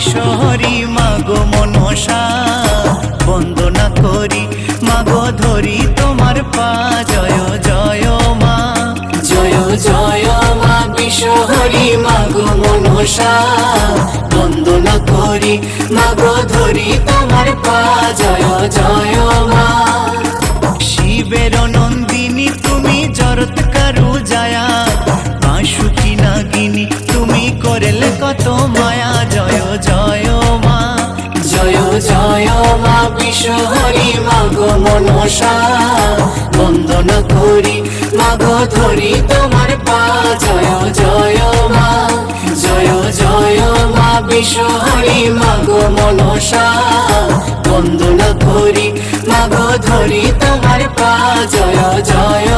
শহরি মাগো মনসা, বন্দনা করি, মাগো ধরি, তোমার পা, জয় জয় মা। জয় জয় মা বিশ্বহরি মাগো মনসা, বন্দনা করি, মাগো ধরি, তোমার পা, জয় জয় মা। জয় মা বিশ্ব হরি মাগো মনসা। বন্দনা করি মাগো ধরি তোমার পা। জয় জয় মা, জয় জয় মা বিশ্ব হরি মাগো মনসা। বন্দনা করি মাগো ধরি তোমার পা। জয় জয়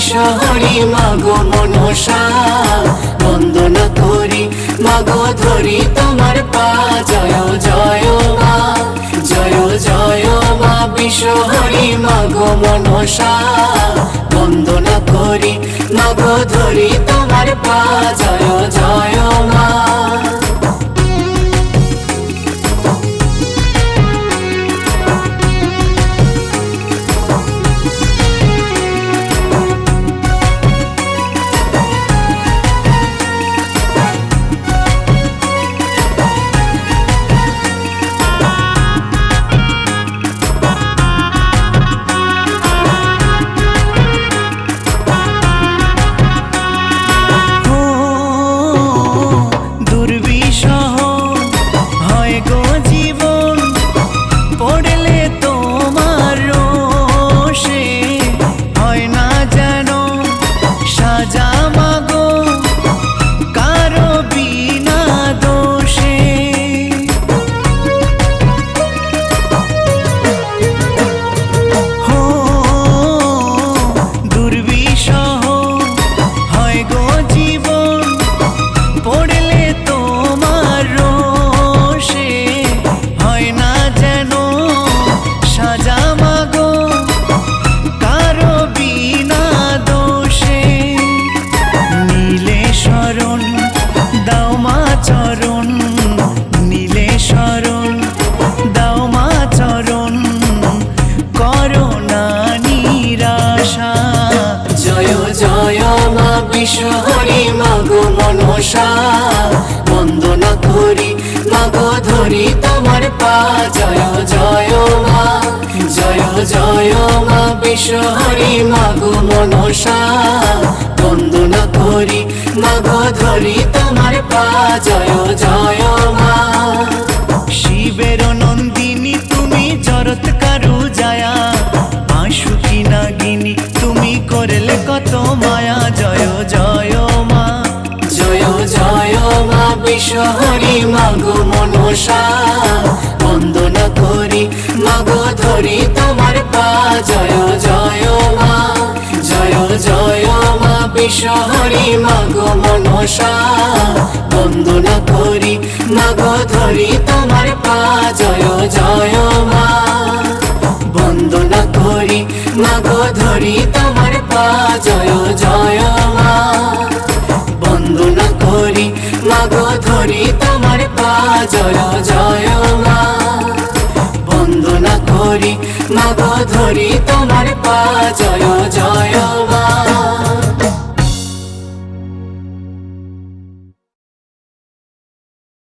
মা বিশ্ব হরি মাগো মনসা। বন্দনা করি, মাগো ধরি তোমার পা। জয় জয় মা, জয় জয় মা বিশ্ব হরি মাগো মনসা। বন্দনা করি, মাগো ধরি তোমার পা। জয় জয় মা। motivo মনসা বন্দনা করি, মাগো ধরি তোমার পা। জয় জয় মা, জয় জয় মা বিশ্ব হরি মাগো মনসা। বন্দনা করি, মাগো ধরি তোমার পা। জয় জয় মনসা বন্দনা করি, মাগো ধরি তোমার পা। জয় জয় মা, জয় জয় মা বিশ্ব হরি মাগো মনসা। বন্দনা করি, মাগো ধরি তোমার পা। জয় জয় মা, বন্দনা করি, মাগো ধরি তোমার পা। জয় জয় জয় জয় মা। বন্দনা করি মাগো ধরি তোমার পা। জয় জয়